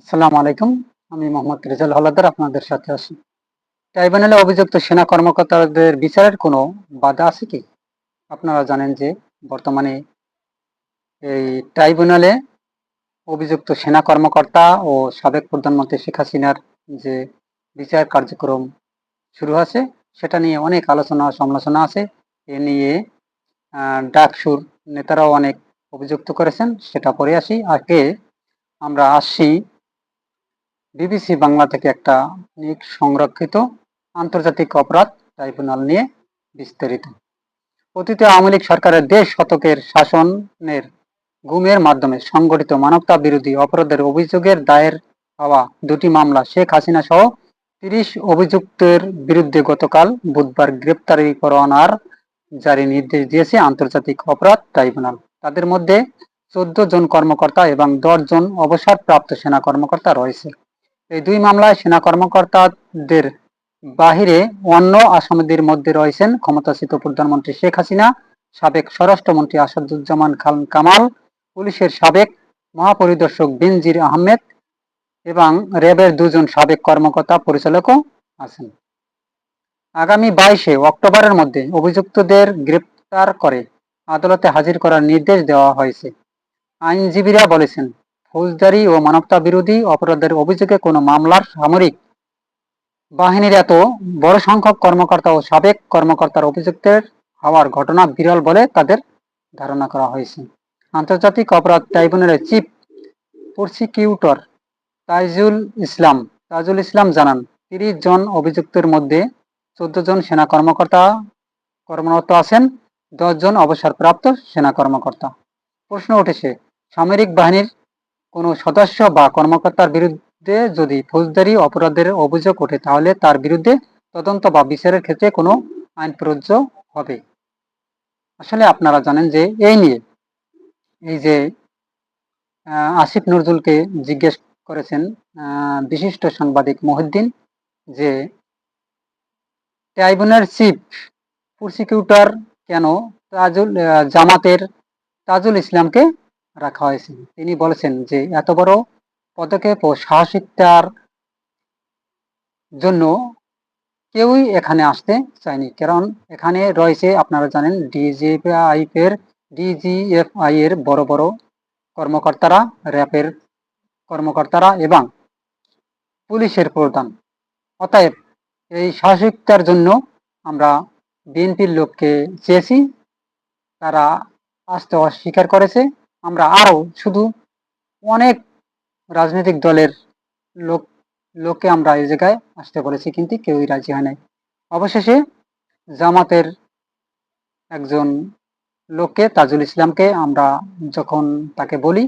আসসালামু আলাইকুম। আমি মোহাম্মদ রেজাল হলাদার, আপনাদের সাথে আছি। ট্রাইব্যুনালে অভিযুক্ত সেনা কর্মকর্তাদের বিচারের কোনো বাধা আছে কি? আপনারা জানেন যে বর্তমানে এই ট্রাইব্যুনালে অভিযুক্ত সেনা কর্মকর্তা ও সাবেক প্রধানমন্ত্রী শেখ হাসিনার যে বিচার কার্যক্রম শুরু আছে, সেটা নিয়ে অনেক আলোচনা সমালোচনা আছে। এ নিয়ে ডাকসুর নেতারাও অনেক অভিযুক্ত করেছেন, সেটা পরে আসি। আগে আমরা আসছি বিবিসি বাংলা থেকে একটা নিক সংরক্ষিত আন্তর্জাতিক অপরাধ ট্রাইব্যুনাল নিয়ে বিস্তারিত। অতীতে আওয়ামী লীগ সরকারের দেশ শতকের শাসনের গুমের মাধ্যমে সংগঠিত মানবতা বিরোধী অপরাধের অভিযোগের দায়ের হওয়া দুটি মামলা শেখ হাসিনা সহ তিরিশ অভিযুক্তের বিরুদ্ধে গতকাল বুধবার গ্রেপ্তারি পরোয়ানার জারি নির্দেশ দিয়েছে আন্তর্জাতিক অপরাধ ট্রাইব্যুনাল। তাদের মধ্যে চোদ্দ জন কর্মকর্তা এবং দশ জন অবসরপ্রাপ্ত সেনা কর্মকর্তা রয়েছে। এই দুই মামলায় সেনা কর্মকর্তাদের বাহিরে অন্য আসামিদের মধ্যে রয়েছেন ক্ষমতাচ্যুত প্রধানমন্ত্রী শেখ হাসিনা, সাবেক স্বরাষ্ট্রমন্ত্রী আসাদুজ্জামান খান কামাল, পুলিশের সাবেক মহাপরিদর্শক বিনজির আহমেদ এবং র্যাবের দুজন সাবেক কর্মকর্তা পরিচালকও আছেন। আগামী বাইশে অক্টোবরের মধ্যে অভিযুক্তদের গ্রেপ্তার করে আদালতে হাজির করার নির্দেশ দেওয়া হয়েছে। আইনজীবীরা বলেছেন ফৌজদারি ও মানবতা বিরোধী অপরাধের অভিযোগে কোনো মামলার সামরিক বাহিনীর এত বড় সংখ্যক কর্মকর্তা ও সাবেক কর্মকর্তার অভিযুক্তের হওয়ার ঘটনা বিরল বলে তাদের ধারণা করা হয়েছে। আন্তর্জাতিক অপরাধ ট্রাইব্যুনালের চিফ প্রসিকিউটর তাইজুল ইসলাম তাজুল ইসলাম জানান, তিরিশ জন অভিযুক্তের মধ্যে চোদ্দ জন সেনা কর্মকর্তা কর্মরত আছেন, দশ জন অবসরপ্রাপ্ত সেনা কর্মকর্তা। প্রশ্ন উঠেছে, সামরিক বাহিনীর কোনো সদস্য বা কর্মকর্তার বিরুদ্ধে যদি ফৌজদারি অপরাধের অভিযোগ ওঠে, তাহলে তার বিরুদ্ধে তদন্ত বা বিচারের ক্ষেত্রে কোনো আইন প্রযোজ্য হবে। আসলে আপনারা জানেন যে এই নিয়ে এই যে আসিফ নজরুলকে জিজ্ঞেস করেছেন বিশিষ্ট সাংবাদিক মহিউদ্দিন যে, ট্রাইব্যুনাল চিফ প্রসিকিউটর কেন তাজুল জামাতের তাজুল ইসলামকে রাখা হয়েছে। তিনি বলেছেন যে, এত বড় পদক্ষেপ ও সাহসিকতার জন্য কেউই এখানে আসতে চায়নি। কারণ এখানে রয়েছে, আপনারা জানেন ডিজিএফআইএফ এর ডিজিএফআই এর বড় বড় কর্মকর্তারা র্যাপের কর্মকর্তারা এবং পুলিশের প্রধান। অতএব এই সাহসিকতার জন্য আমরা বিএনপির লোককে চেয়েছি, তারা আসতে অস্বীকার করেছে। আমরা আরও শুধু অনেক রাজনৈতিক দলের লোক, লোককে আমরা এই জায়গায় আসতে বলেছি, কিন্তু কেউই রাজি হয় নাই। অবশেষে জামাতের একজন লোককে, তাজুল ইসলামকে আমরা যখন তাকে বলি,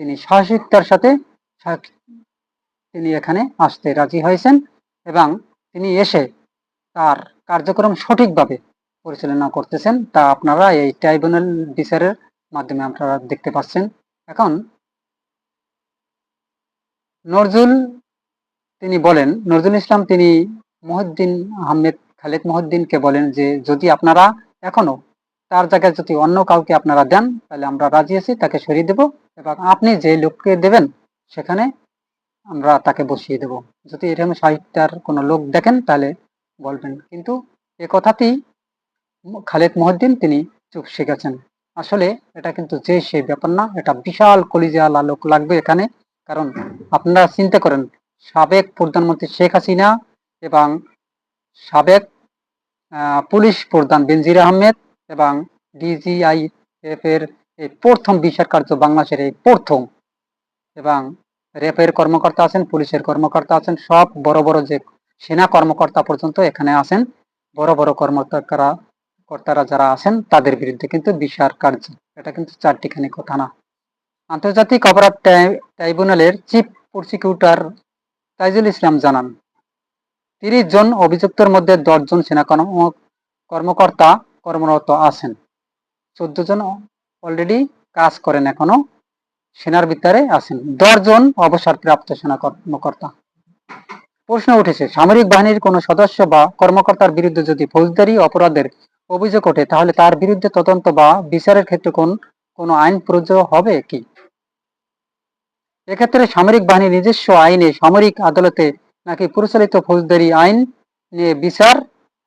তিনি সাহসিকতার সাথে তিনি এখানে আসতে রাজি হয়েছেন এবং তিনি এসে তার কার্যক্রম সঠিকভাবে পরিচালনা করতেছেন। তা আপনারা এই ট্রাইব্যুনাল বিচারের মাধ্যমে আপনারা দেখতে পাচ্ছেন। এখন নজরুল তিনি বলেন, নজরুল ইসলাম তিনি মহিউদ্দিন আহমেদ খালেদ মহিউদ্দিনকে বলেন যে, যদি আপনারা এখনও তার জায়গায় যদি অন্য কাউকে আপনারা দেন, তাহলে আমরা রাজি আছি, তাকে সরিয়ে দেব এবং আপনি যে লোককে দেবেন, সেখানে আমরা তাকে বসিয়ে দেব। যদি এরকম সাহিত্যের কোনো লোক দেখেন, তাহলে বলবেন। কিন্তু এ কথাতেই খালেদ মহিউদ্দিন তিনি চুপ শিখেছেন আসলে এটা কিন্তু যে সেই ব্যাপার না, এটা বিশাল কলিজালা লোক লাগবে এখানে। কারণ আপনারা চিন্তা করেন, সাবেক প্রধানমন্ত্রী শেখ হাসিনা এবং সাবেক পুলিশ প্রধান বেনজির আহমেদ এবং ডিজিআইএফ এর এই প্রথম বিচার কার্য বাংলাদেশের এই প্রথম এবং র্যাপের কর্মকর্তা আছেন, পুলিশের কর্মকর্তা আছেন, সব বড় বড় যে সেনা কর্মকর্তা পর্যন্ত এখানে আছেন। বড় বড় কর্মকর্তারা কর্তারা যারা আছেন, তাদের বিরুদ্ধে কিন্তু বিচার কার্য। এটা কিন্তু চারটিখানি কথা না। আন্তর্জাতিক অপরাধ ট্রাইব্যুনালের চিফ প্রসিকিউটর তাইজুল ইসলাম জানান, তিরিশ জন অভিযুক্তের মধ্যে দশ জন সেনা কর্মকর্তা কর্মরত আছেন। চোদ্দ জন অলরেডি কাজ করেন এখনও, সেনার ভিতরে আছেন। দশ জন অবসরপ্রাপ্ত সেনা কর্মকর্তা। প্রশ্ন উঠেছে, সামরিক বাহিনীর কোনো সদস্য বা কর্মকর্তার বিরুদ্ধে যদি ফৌজদারি অপরাধের অভিযোগ ওঠে, তাহলে তার বিরুদ্ধে তদন্ত বা বিচারের ক্ষেত্রে কোন, কোনো আইন প্রযোজ্য হবে কি? এক্ষেত্রে সামরিক বাহিনী নিজস্ব আইনে সামরিক আদালতে নাকি পরিচালিত ফৌজদারি আইন নিয়ে বিচার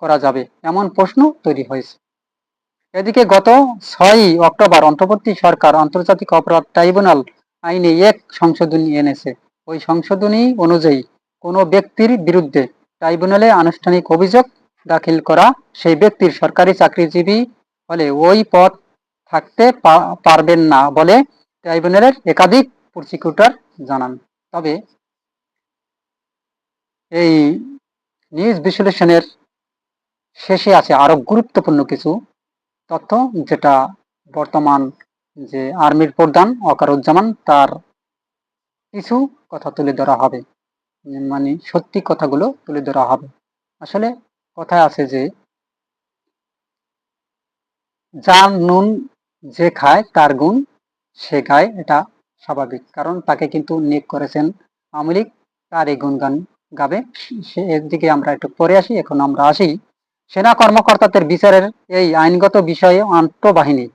করা যাবে, এমন প্রশ্ন তৈরি হয়েছে। এদিকে গত ছয়ই অক্টোবর অন্তর্বর্তী সরকার আন্তর্জাতিক অপরাধ ট্রাইব্যুনাল আইনে এক সংশোধনী এনেছে। ওই সংশোধনী অনুযায়ী কোনো ব্যক্তির বিরুদ্ধে ট্রাইব্যুনালে আনুষ্ঠানিক অভিযোগ দাখিল করা, সেই ব্যক্তির সরকারি চাকরিজীবী হলে ওই পদ থাকতে পারবেন না বলে ট্রাইব্যুনালের একাধিক প্রসিকিউটর জানান। তবে এই নিউজ বিশ্লেষণের শেষে আছে আরও গুরুত্বপূর্ণ কিছু তথ্য, যেটা বর্তমান যে আর্মির প্রধান অকারুজ্জামান, তার কিছু কথা তুলে ধরা হবে। মানে সত্যি কথাগুলো তুলে ধরা হবে। আসলে কথায় আছে যে, যার নুন যে খায়, তার গুণ সে গায় এটা স্বাভাবিক। কারণ তাকে কিন্তু নিয়োগ করেছেন আওয়ামী লীগ, তার এই গুণগান গাবে। সে এর দিকে আমরা একটু পরে আসি, এখন আমরা আসি সেনা কর্মকর্তাদের বিচারের এই আইনগত বিষয়ে আন্তঃবাহিনী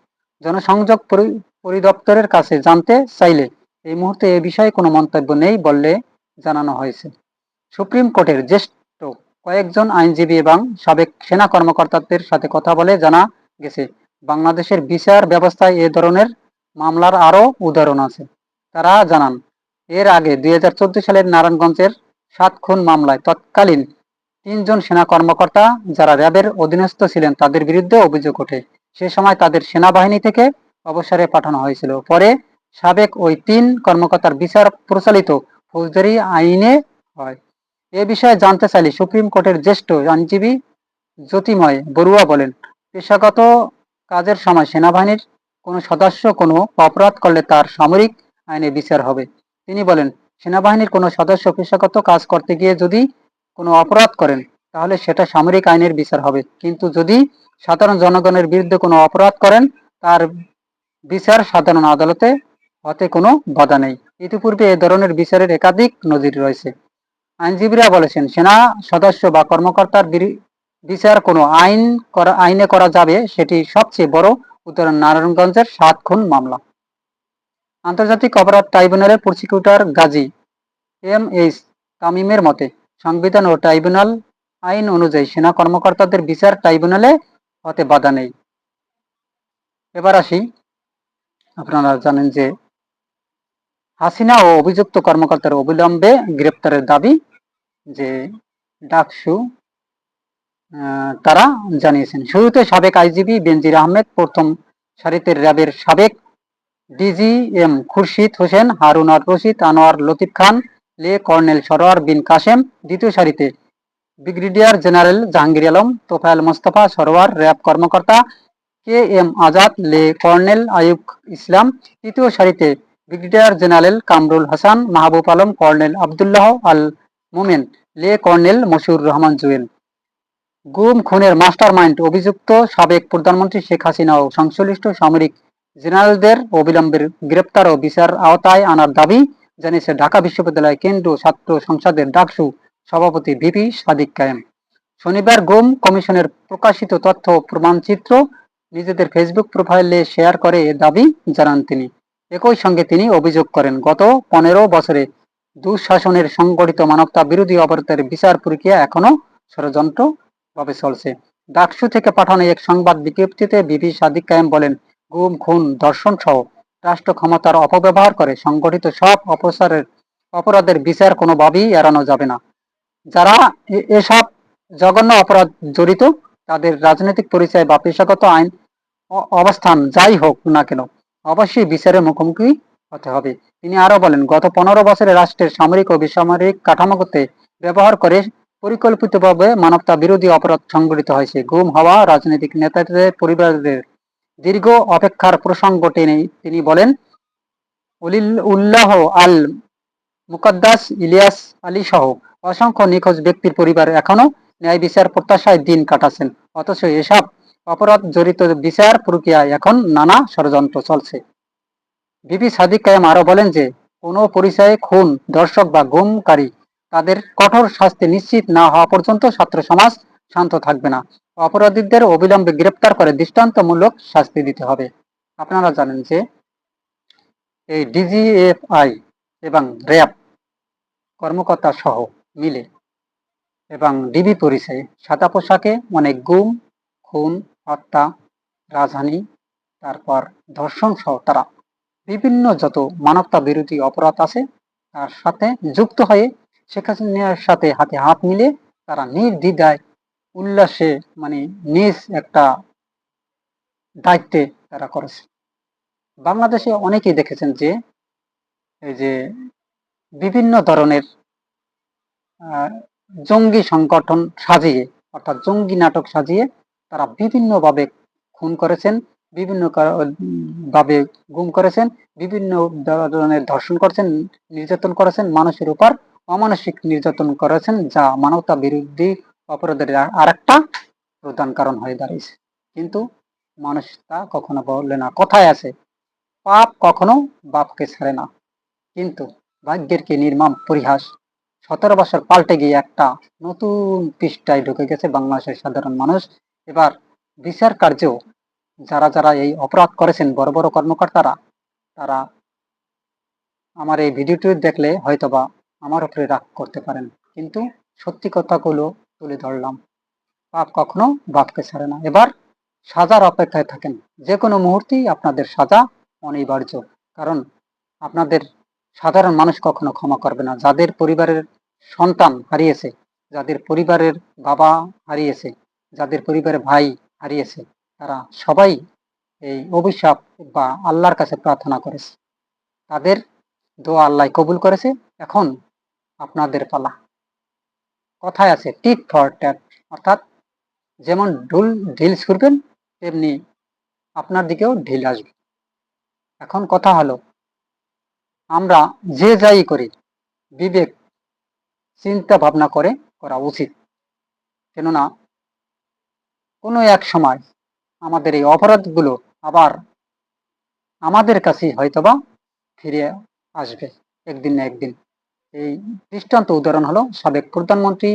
জনসংযোগ পরি- পরিদপ্তরের কাছে জানতে চাইলে এই মুহূর্তে এ বিষয়ে কোনো মন্তব্য নেই বললে জানানো হয়েছে। সুপ্রিম কোর্টের জ্যেষ্ঠ কয়েকজন আইনজীবী এবং সাবেক সেনা কর্মকর্তাদের সাথে কথা বলে জানা গেছে, বাংলাদেশের বিচার ব্যবস্থায় এ ধরনের মামলার আরও উদাহরণ আছে। তারা জানান, এর আগে দুই হাজার চোদ্দ সালের নারায়ণগঞ্জের সাত খুন মামলায় তৎকালীন তিনজন সেনা কর্মকর্তা যারা র্যাবের অধীনস্থ ছিলেন তাদের বিরুদ্ধে অভিযোগ ওঠে। সে সময় তাদের সেনাবাহিনী থেকে অবসরে পাঠানো হয়েছিল। পরে সাবেক ওই তিন কর্মকর্তার বিচার প্রচলিত ফৌজদারি আইনে হয়। এ বিষয়ে জানতে চাইলে সুপ্রিম কোর্টের জ্যেষ্ঠ আইনজীবী জ্যোতিময় বড়ুয়া বলেন, পেশাগত কাজের সময় সেনাবাহিনীর কোনো সদস্য কোনো অপরাধ করলে তার সামরিক আইনে বিচার হবে। তিনি বলেন, সেনাবাহিনীর কোনো সদস্য পেশাগত কাজ করতে গিয়ে যদি কোনো অপরাধ করেন, তাহলে সেটা সামরিক আইনের বিচার হবে। কিন্তু যদি সাধারণ জনগণের বিরুদ্ধে কোনো অপরাধ করেন, তার বিচার সাধারণ আদালতে হতে কোনো বাধা নেই। ইতিপূর্বে এ ধরনের বিচারের একাধিক নজির রয়েছে। আইনজীবীরা বলেছেন, সেনা সদস্য বা কর্মকর্তার বিচার কোনো আইন করা আইনে করা যাবে, সেটি সবচেয়ে বড় উদাহরণ নারায়ণগঞ্জের সাত খুন মামলা। আন্তর্জাতিক অপরাধ ট্রাইব্যুনালের প্রসিকিউটর গাজী এম এইচ তামিমের মতে, সংবিধান ও ট্রাইব্যুনাল আইন অনুযায়ী সেনা কর্মকর্তাদের বিচার ট্রাইব্যুনালে হতে বাধা নেই। এবার আসি, আপনারা জানেন যে হাসিনা ও অভিযুক্ত কর্মকর্তার অবিলম্বে গ্রেপ্তারের দাবি যে ডাকসু তারা জানিয়েছেন। শুরুতে সাবেক আইজিপি বেনজির আহমেদ, প্রথম সারিতে র্যাবের সাবেক ডিজিএম খুরশিদ হোসেন, হারুন আর রশিদ আনোয়ার লতিফ খান, লে কর্নেল সরোয়ার বিন কাসেম, দ্বিতীয় সারিতে brigadier general Jahangir Alam, Tofael Mostafa Sarwar, RAB কর্মকর্তা কে এম আজাদ, লে কর্নেল আয়ুব ইসলাম, তৃতীয় সারিতে brigadier general Kamrul Hasan, Mahbub Alam, colonel Abdullah Al Momen, লে কর্নেল মশিউর রহমান জুয়েল। গুম খুনের মাস্টার মাইন্ড অভিযুক্ত সাবেক প্রধানমন্ত্রী শেখ হাসিনা ও সংশ্লিষ্ট সামরিক জেনারেলদের অবিলম্বের গ্রেপ্তার ও বিচার আওতায় আনার দাবি জানিয়েছে ঢাকা বিশ্ববিদ্যালয় কেন্দ্রীয় ছাত্র সংসদের ডাকসু সভাপতি ভিপি সাদিক কায়েম। শনিবার গুম কমিশনের প্রকাশিত তথ্য প্রমাণচিত্র নিজেদের ফেসবুক প্রোফাইলে শেয়ার করে দাবি জানান তিনি। একই সঙ্গে তিনি অভিযোগ করেন, গত পনেরো বছরে দুঃশাসনের সংগঠিত মানবতা বিরোধী অপরাধের বিচার প্রক্রিয়া এখনও ষড়যন্ত্র ভাবে চলছে। ডাকসু থেকে পাঠানো এক সংবাদ বিজ্ঞপ্তিতে বিপি সাদিক কায়েম বলেন, গুম, খুন, ধর্ষণ সহ রাষ্ট্র ক্ষমতার অপব্যবহার করে সংগঠিত সব অপসারের অপরাধের বিচার কোনোভাবেই এড়ানো যাবে না। যারা এসব জঘন্য অপরাধ জড়িত, তাদের রাজনৈতিক পরিচয় বা পেশাগত আইন অবস্থান যাই হোক না কেন, অবশ্যই বিচারের মুখোমুখি হতে হবে। তিনি আরও বলেন, গত পনেরো বছরে রাষ্ট্রের সামরিক ও বেসামরিক কাঠামোতে ব্যবহার করে পরিকল্পিতভাবে মানবতা বিরোধী অপরাধ সংঘটিত হয়েছে। গুম হওয়া রাজনৈতিক নেতাদের পরিবারদের দীর্ঘ অপেক্ষার প্রসঙ্গ টেনে তিনি বলেন, উলিল- উল্লাহ আল মুকদ্দাস ইলিয়াস আলী সহ অসংখ্য নিখোঁজ ব্যক্তির পরিবার এখনও ন্যায় বিচার প্রত্যাশায় দিন কাটাচ্ছেন। অথচ এসব অপরাধ জড়িত বিচার প্রক্রিয়ায় এখন নানা ষড়যন্ত্র চলছে। বিপি সাদিক কায়েম আরও বলেন যে, কোনো পরিচয়ে খুন, দর্শক বা গুমকারী, তাদের কঠোর শাস্তি নিশ্চিত না হওয়া পর্যন্ত ছাত্র সমাজ শান্ত থাকবে না। অপরাধীদের অবিলম্বে গ্রেপ্তার করে দৃষ্টান্তমূলক শাস্তি দিতে হবে। আপনারা জানেন যে, এই ডিজিএফআই এবং র্যাব কর্মকর্তা সহ মিলে এবং ডিবি পরিচয়ে সাদা পোশাকে অনেক গুম, খুন, হত্যা, রাজহানি, তারপর ধর্ষণ সহ তারা বিভিন্ন যত মানবতা বিরোধী অপরাধ আছে, তার সাথে যুক্ত হয়ে শেখ হাসিনার সাথে হাতে হাত মিলে তারা নির্দ্বিধায় উল্লাসে মানে নিজ একটা দায়িত্বে তারা করেছে। বাংলাদেশে অনেকেই দেখেছেন যে, এই যে বিভিন্ন ধরনের জঙ্গি সংগঠন সাজিয়ে, অর্থাৎ জঙ্গি নাটক সাজিয়ে তারা বিভিন্নভাবে খুন করেছেন। বিভিন্ন ভাবে গুম করেছেন, বিভিন্ন ধরনের ধর্ষণ করেছেন, নির্যাতন করেছেন, মানুষের উপর অমানসিক নির্যাতন করেছেন, যা মানবতা বিরোধী অপরাধের আর একটা প্রধান কারণ হয়ে দাঁড়িয়েছে। কিন্তু মানুষ তা কখনো বলে না, কথায় আছে, পাপ কখনো বাপকে ছাড়ে না। কিন্তু ভাগ্যের কি নির্মম পরিহাস, সতেরো বছর পাল্টে গিয়ে একটা নতুন পৃষ্ঠায় ঢুকে গেছে বাংলাদেশের সাধারণ মানুষ। এবার বিচার কার্যেও যারা যারা এই অপরাধ করেছেন, বড় বড় কর্মকর্তারা, তারা আমার এই ভিডিওটি দেখলে হয়তোবা আমার উপরে রাগ করতে পারেন। কিন্তু সত্যি কথাগুলো তুলে ধরলাম। পাপ কখনো বাপকে ছাড়ে না। এবার সাজার অপেক্ষায় থাকেন। যে কোনো মুহূর্তেই আপনাদের সাজা অনিবার্য। কারণ আপনাদের সাধারণ মানুষ কখনো ক্ষমা করবে না। যাদের পরিবারের সন্তান হারিয়েছে, যাদের পরিবারের বাবা হারিয়েছে, যাদের পরিবারের ভাই হারিয়েছে তারা সবাই এই অভিশাপ বা আল্লাহর কাছে প্রার্থনা করেছে। তাদের দোয়া আল্লাহ কবুল করেছে। এখন আপনাদের পালা। কথায় আছে টিট ফর ট্যাট অর্থাৎ যেমন ঢুল, ঢিল ছুড়বেন, তেমনি আপনার দিকেও ঢিল আসবে। এখন কথা হলো, আমরা যে যাই করি, বিবেক, চিন্তা ভাবনা করে করা উচিত। কেননা কোনো এক সময় আমাদের এই অপরাধগুলো আবার আমাদের কাছেই হয়তোবা ফিরে আসবে একদিন না একদিন। এই দৃষ্টান্ত উদাহরণ হলো সাবেক প্রধানমন্ত্রী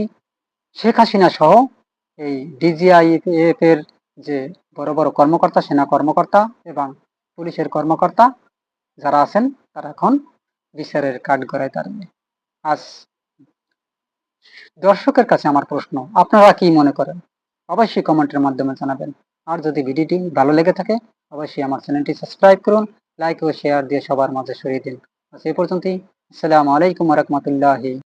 শেখ হাসিনা সহ এই ডিজিআইএফ এর যে বড় বড় কর্মকর্তা, সেনা কর্মকর্তা এবং পুলিশের কর্মকর্তা যারা আছেন, তারা এখন বিচারের কাঠ গড়ায় দাঁড়িয়ে। আজ দর্শকের কাছে আমার প্রশ্ন, আপনারা কি মনে করেন? অবশ্যই কমেন্টের মাধ্যমে জানাবেন। আর যদি ভিডিওটি ভালো লেগে থাকে, অবশ্যই আমার চ্যানেলটি সাবস্ক্রাইব করুন, লাইক ও শেয়ার দিয়ে সবার মাঝে সরিয়ে দিন। এই পর্যন্তই। আসসালামু আলাইকুম রহমতুল্লাহি।